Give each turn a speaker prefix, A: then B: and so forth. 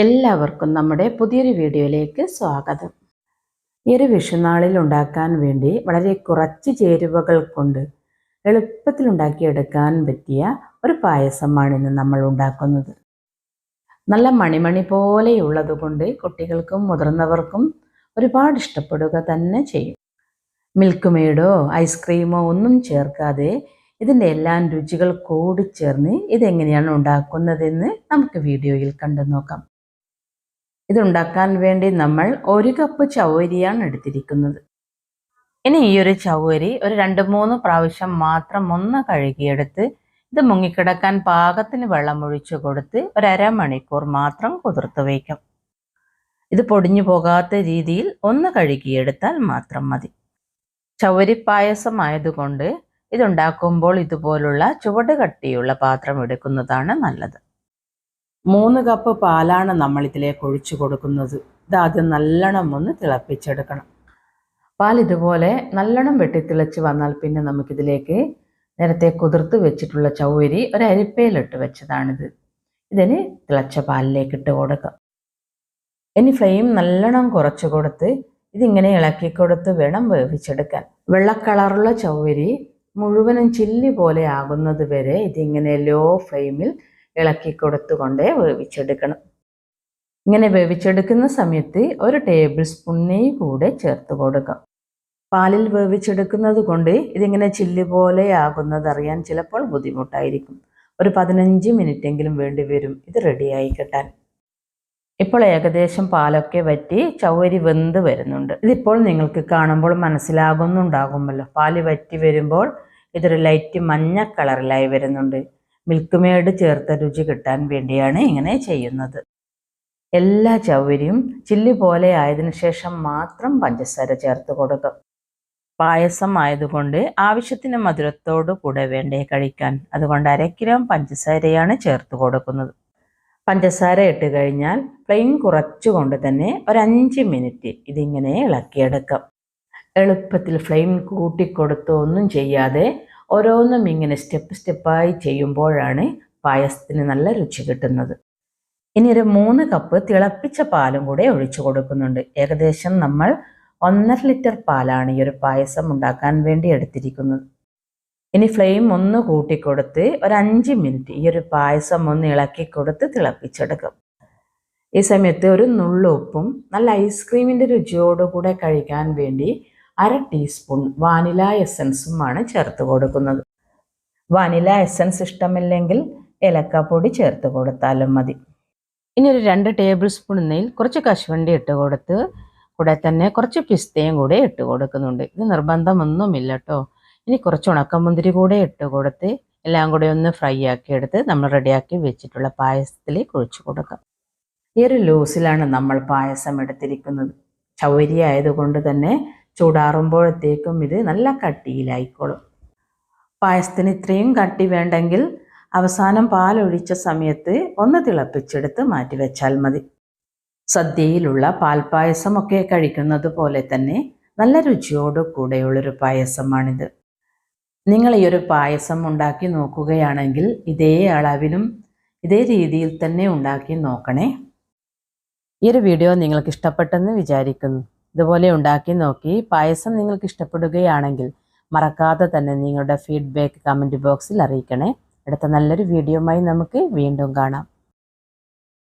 A: എല്ലാവർക്കും നമ്മുടെ പുതിയൊരു വീഡിയോയിലേക്ക് സ്വാഗതം. ഈ ഒരു വിഷുനാളിൽ ഉണ്ടാക്കാൻ വേണ്ടി വളരെ കുറച്ച് ചേരുവകൾ കൊണ്ട് എളുപ്പത്തിൽ ഉണ്ടാക്കിയെടുക്കാൻ പറ്റിയ ഒരു പായസമാണ് ഇന്ന് നമ്മൾ ഉണ്ടാക്കുന്നത്. നല്ല മണിമണി പോലെയുള്ളത് കൊണ്ട് കുട്ടികൾക്കും മുതിർന്നവർക്കും ഒരുപാട് ഇഷ്ടപ്പെടുക തന്നെ ചെയ്യും. മിൽക്ക് മെയ്ഡോ ഐസ്ക്രീമോ ഒന്നും ചേർക്കാതെ ഇതിന്റെ എല്ലാം രുചികൾ കൂടിച്ചേർന്ന് ഇതെങ്ങനെയാണ് ഉണ്ടാക്കുന്നതെന്ന് നമുക്ക് വീഡിയോയിൽ കണ്ടു നോക്കാം. ഇതുണ്ടാക്കാൻ വേണ്ടി നമ്മൾ ഒരു കപ്പ് ചവരിയാണ് എടുത്തിരിക്കുന്നത്. ഇനി ഈ ഒരു ചവരി ഒരു രണ്ട് മൂന്ന് പ്രാവശ്യം മാത്രം ഒന്ന് കഴുകിയെടുത്ത് ഇത് മുങ്ങിക്കിടക്കാൻ പാകത്തിന് വെള്ളം ഒഴിച്ചു കൊടുത്ത് ഒരു അരമണിക്കൂർ മാത്രം കുതിർത്ത് വയ്ക്കാം. ഇത് പൊടിഞ്ഞു പോകാത്ത രീതിയിൽ ഒന്ന് കഴുകിയെടുത്താൽ മാത്രം മതി. ചവരി പായസമായതുകൊണ്ട് ഇതുണ്ടാക്കുമ്പോൾ ഇതുപോലുള്ള ചുവട് കട്ടിയുള്ള പാത്രം എടുക്കുന്നതാണ് നല്ലത്. മൂന്ന് കപ്പ് പാലാണ് നമ്മൾ ഇതിലേക്ക് ഒഴിച്ചു കൊടുക്കുന്നത്. ഇത് ആദ്യം നല്ലോണം ഒന്ന് തിളപ്പിച്ചെടുക്കണം. പാൽ ഇതുപോലെ നല്ലോണം വെട്ടിത്തിളച്ച് വന്നാൽ പിന്നെ നമുക്കിതിലേക്ക് നേരത്തെ കുതിർത്ത് വെച്ചിട്ടുള്ള ചൗവരി ഒരു അരിപ്പയിലിട്ട് വെച്ചതാണിത്. ഇതിന് തിളച്ച പാലിലേക്ക് ഇട്ട് കൊടുക്കാം. ഇനി ഫ്ലെയിം നല്ലോണം കുറച്ച് കൊടുത്ത് ഇതിങ്ങനെ ഇളക്കി കൊടുത്ത് വേണം വേവിച്ചെടുക്കാൻ. വെള്ള കളറുള്ള ചൗവരി മുഴുവനും ചില്ലി പോലെ ആകുന്നത് വരെ ഇതിങ്ങനെ ലോ ഫ്ലെയിമിൽ ഇളക്കി കൊടുത്തുകൊണ്ടേ വേവിച്ചെടുക്കണം. ഇങ്ങനെ വേവിച്ചെടുക്കുന്ന സമയത്ത് ഒരു ടേബിൾ സ്പൂൺ നെയ്യ് കൂടെ ചേർത്ത് കൊടുക്കാം. പാലിൽ വേവിച്ചെടുക്കുന്നത് കൊണ്ട് ഇതിങ്ങനെ ചില്ലി പോലെ ആകുന്നത് അറിയാൻ ചിലപ്പോൾ ബുദ്ധിമുട്ടായിരിക്കും. ഒരു പതിനഞ്ച് മിനിറ്റെങ്കിലും വേണ്ടി വരും ഇത് റെഡിയായി കിട്ടാൻ. ഇപ്പോൾ ഏകദേശം പാലൊക്കെ വറ്റി ചവരി വെന്ത് വരുന്നുണ്ട്. ഇതിപ്പോൾ നിങ്ങൾക്ക് കാണുമ്പോൾ മനസ്സിലാകുന്നുണ്ടാകുമല്ലോ. പാൽ വറ്റി വരുമ്പോൾ ഇതൊരു ലൈറ്റ് മഞ്ഞ കളറിലായി വരുന്നുണ്ട്. മിൽക്ക് മേഡ് ചേർത്ത രുചി കിട്ടാൻ വേണ്ടിയാണ് ഇങ്ങനെ ചെയ്യുന്നത്. എല്ലാ ചവരിയും ചില്ലി പോലെ ആയതിനു ശേഷം മാത്രം പഞ്ചസാര ചേർത്ത് കൊടുക്കും. പായസം ആയതുകൊണ്ട് ആവശ്യത്തിന് മധുരത്തോടു കൂടെ വേണ്ടേ കഴിക്കാൻ. അതുകൊണ്ട് അര കിലോ പഞ്ചസാരയാണ് ചേർത്ത് കൊടുക്കുന്നത്. പഞ്ചസാര ഇട്ട് കഴിഞ്ഞാൽ ഫ്ലെയിം കുറച്ചുകൊണ്ട് തന്നെ ഒരഞ്ച് മിനിറ്റ് ഇതിങ്ങനെ ഇളക്കിയെടുക്കാം. എളുപ്പത്തിൽ ഫ്ലെയിം കൂട്ടിക്കൊടുത്തോ ഒന്നും ചെയ്യാതെ ഓരോന്നും ഇങ്ങനെ സ്റ്റെപ്പ് സ്റ്റെപ്പായി ചെയ്യുമ്പോഴാണ് പായസത്തിന് നല്ല രുചി കിട്ടുന്നത്. ഇനി ഒരു മൂന്ന് കപ്പ് തിളപ്പിച്ച പാലും കൂടെ ഒഴിച്ചു കൊടുക്കുന്നുണ്ട്. ഏകദേശം നമ്മൾ ഒന്നര ലിറ്റർ പാലാണ് ഈ ഒരു പായസം ഉണ്ടാക്കാൻ വേണ്ടി എടുത്തിരിക്കുന്നത്. ഇനി ഫ്ലെയിം ഒന്ന് കൂട്ടിക്കൊടുത്ത് ഒരു അഞ്ച് മിനിറ്റ് ഈ ഒരു പായസം ഒന്ന് ഇളക്കി കൊടുത്ത് തിളപ്പിച്ചെടുക്കും. ഈ സമയത്ത് ഒരു നുള്ളുപ്പും നല്ല ഐസ്ക്രീമിന്റെ രുചിയോടുകൂടെ കഴിക്കാൻ വേണ്ടി അര ടീസ്പൂൺ വാനില എസൻസുമാണ് ചേർത്ത് കൊടുക്കുന്നത്. വാനില എസൻസ് ഇഷ്ടമില്ലെങ്കിൽ ഏലക്കാപ്പൊടി ചേർത്ത് കൊടുത്താലും മതി. ഇനി ഒരു രണ്ട് ടേബിൾ സ്പൂൺ നെയ്യിൽ കുറച്ച് കശുവണ്ടി ഇട്ട് കൊടുത്ത് കൂടെ തന്നെ കുറച്ച് പിസ്തയും കൂടെ ഇട്ട് കൊടുക്കുന്നുണ്ട്. ഇത് നിർബന്ധമൊന്നുമില്ല കേട്ടോ ഇനി കുറച്ച് ഉണക്കമുന്തിരി കൂടെ ഇട്ട് കൊടുത്ത് എല്ലാം കൂടെ ഒന്ന് ഫ്രൈ ആക്കി എടുത്ത് നമ്മൾ റെഡിയാക്കി വെച്ചിട്ടുള്ള പായസത്തിലേക്ക് ഒഴിച്ചു കൊടുക്കാം. ഈ ഒരു ലൂസിലാണ് നമ്മൾ പായസം എടുത്തിരിക്കുന്നത്. ചൗരി ആയതുകൊണ്ട് തന്നെ ചൂടാറുമ്പോഴത്തേക്കും ഇത് നല്ല കട്ടിയിലായിക്കോളും. പായസത്തിന് ഇത്രയും കട്ടി വേണ്ടെങ്കിൽ അവസാനം പാലൊഴിച്ച സമയത്ത് ഒന്ന് തിളപ്പിച്ചെടുത്ത് മാറ്റിവെച്ചാൽ മതി. സദ്യയിലുള്ള പാൽപ്പായസമൊക്കെ കഴിക്കുന്നത് പോലെ തന്നെ നല്ല രുചിയോടു കൂടെയുള്ളൊരു പായസമാണിത്. നിങ്ങൾ ഈ ഒരു പായസം ഉണ്ടാക്കി നോക്കുകയാണെങ്കിൽ ഇതേ അളവിലും ഇതേ രീതിയിൽ തന്നെ ഉണ്ടാക്കി നോക്കണേ. ഈ ഒരു വീഡിയോ നിങ്ങൾക്ക് ഇഷ്ടപ്പെട്ടെന്ന് വിചാരിക്കുന്നു. ഇതുപോലെ ഉണ്ടാക്കി നോക്കി. പായസം നിങ്ങൾക്ക് ഇഷ്ടപ്പെടുകയാണെങ്കിൽ മറക്കാതെ തന്നെ നിങ്ങളുടെ ഫീഡ്ബാക്ക് കമന്റ് ബോക്സിൽ അറിയിക്കണേ. അടുത്ത നല്ലൊരു വീഡിയോയുമായി നമുക്ക് വീണ്ടും കാണാം.